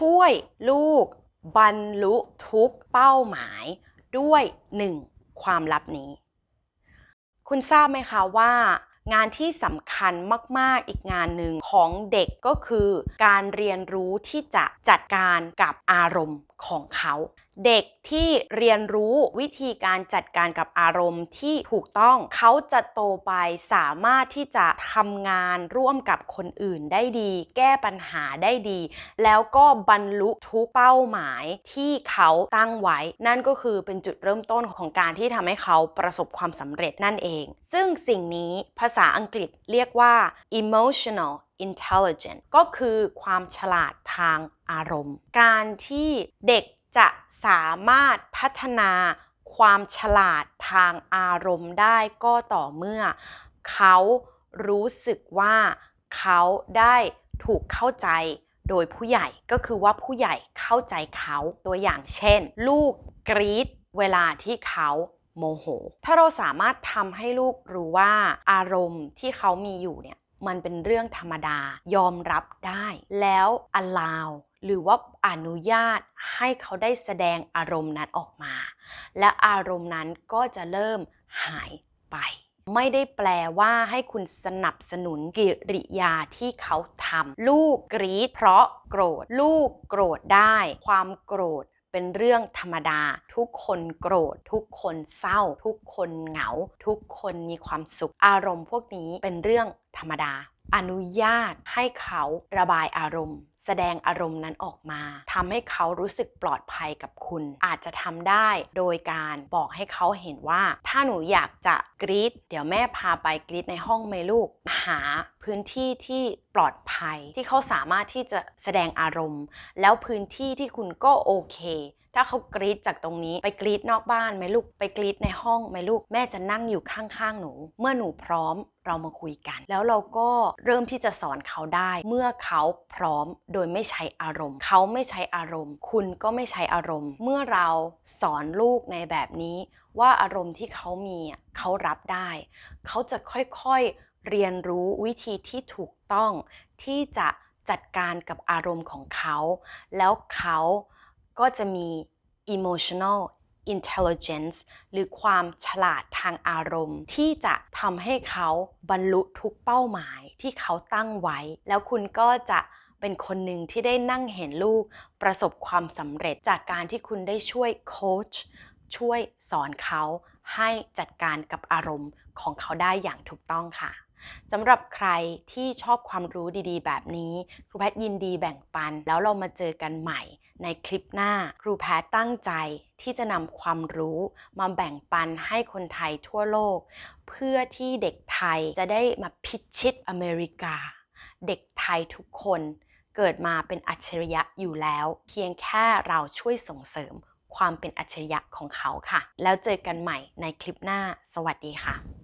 ช่วยลูก บรรลุทุกเป้าหมายด้วยหนึ่งความลับนี้ คุณทราบไหมคะว่างานที่สำคัญมาก ๆ อีกงานหนึ่งของเด็กก็คือ การเรียนรู้ที่จะจัดการกับอารมณ์ของเขา เด็กที่เรียนรู้วิธีการจัดการกับอารมณ์ที่ถูกต้องเขาจะโตไปสามารถที่จะทำงานร่วมกับคนอื่นได้ดี แก้ปัญหาได้ดี แล้วก็บรรลุทุกเป้าหมายที่เขาตั้งไว้ นั่นก็คือเป็นจุดเริ่มต้นของการที่ทำให้เขาประสบความสำเร็จนั่นเอง ซึ่งสิ่งนี้ภาษาอังกฤษเรียกว่า emotional intelligent ก็คือความฉลาดทางอารมณ์ การที่เด็ก จะสามารถพัฒนาความฉลาดทางอารมณ์ได้ก็ต่อเมื่อ เขารู้สึกว่าเขาได้ถูกเข้าใจโดยผู้ใหญ่ก็คือว่าผู้ใหญ่เข้าใจเขาตัวอย่างเช่น ลูกกรีดเวลาที่เขาโมโห ถ้าเราสามารถทำให้ลูกรู้ว่าอารมณ์ที่เขามีอยู่เนี่ยมันเป็นเรื่องธรรมดายอมรับได้ แล้ว allow หรือว่าอนุญาตให้เขาได้แสดงอารมณ์นั้นออกมา และอารมณ์นั้นก็จะเริ่มหายไป ไม่ได้แปลว่าให้คุณสนับสนุนกิริยาที่เขาทำลูกกรีดเพราะโกรธ ลูกโกรธได้ ความโกรธเป็นเรื่องธรรมดา ทุกคนโกรธ ทุกคนเศร้า ทุกคนเหงา ทุกคนมีความสุข อารมณ์พวกนี้เป็นเรื่องธรรมดา อนุญาตให้เขาระบายอารมณ์ แสดงอารมณ์นั้นออกมาทำให้เขารู้สึกปลอดภัยกับคุณ อาจจะทำได้โดยการบอกให้เขาเห็นว่า ถ้าหนูอยากจะกรีดเดี๋ยวแม่พาไปกรีดในห้องไหมลูกหาพื้นที่ที่ปลอดภัยที่เขาสามารถที่จะแสดงอารมณ์ แล้วพื้นที่ที่คุณก็โอเค ถ้าเขากรีดจากตรงนี้ไปกรีดนอกบ้านไหมลูกไปกรีดในห้องไหมลูกแม่จะนั่งอยู่ข้างๆหนู เมื่อหนูพร้อมเรามาคุยกัน แล้วเราก็เริ่มที่จะสอนเขาได้ เมื่อเขาพร้อมโดยไม่ใช้อารมณ์ เขาไม่ใช้อารมณ์ คุณก็ไม่ใช้อารมณ์ เมื่อเราสอนลูกในแบบนี้ ว่าอารมณ์ที่เขามีเขารับได้ เขาจะค่อยๆเรียนรู้วิธีที่ถูกต้องที่จะจัดการกับอารมณ์ของเขา แล้วเขาก็จะมี emotional intelligence หรือความฉลาดทางอารมณ์ ที่จะทำให้เขาบรรลุทุกเป้าหมายที่เขาตั้งไว้ แล้วคุณก็จะ เป็นคนหนึ่งที่ได้นั่งเห็นลูกประสบความสำเร็จจากการที่คุณได้ช่วยโค้ชช่วยสอนเขาให้จัดการกับอารมณ์ของเขาได้อย่างถูกต้องค่ะสำหรับใครที่ชอบความรู้ดีๆ แบบนี้ ครูแพทยินดีแบ่งปัน แล้วเรามาเจอกันใหม่ในคลิปหน้า ครูแพทย์ตั้งใจที่จะนำความรู้มาแบ่งปันให้คนไทยทั่วโลก เพื่อที่เด็กไทยจะได้มาพิชิตอเมริกา เด็กไทยทุกคน เกิดมาเป็นอัจฉริยะอยู่แล้ว เพียงแค่เราช่วยส่งเสริมความเป็นอัจฉริยะของเขาค่ะ แล้วเจอกันใหม่ในคลิปหน้า สวัสดีค่ะ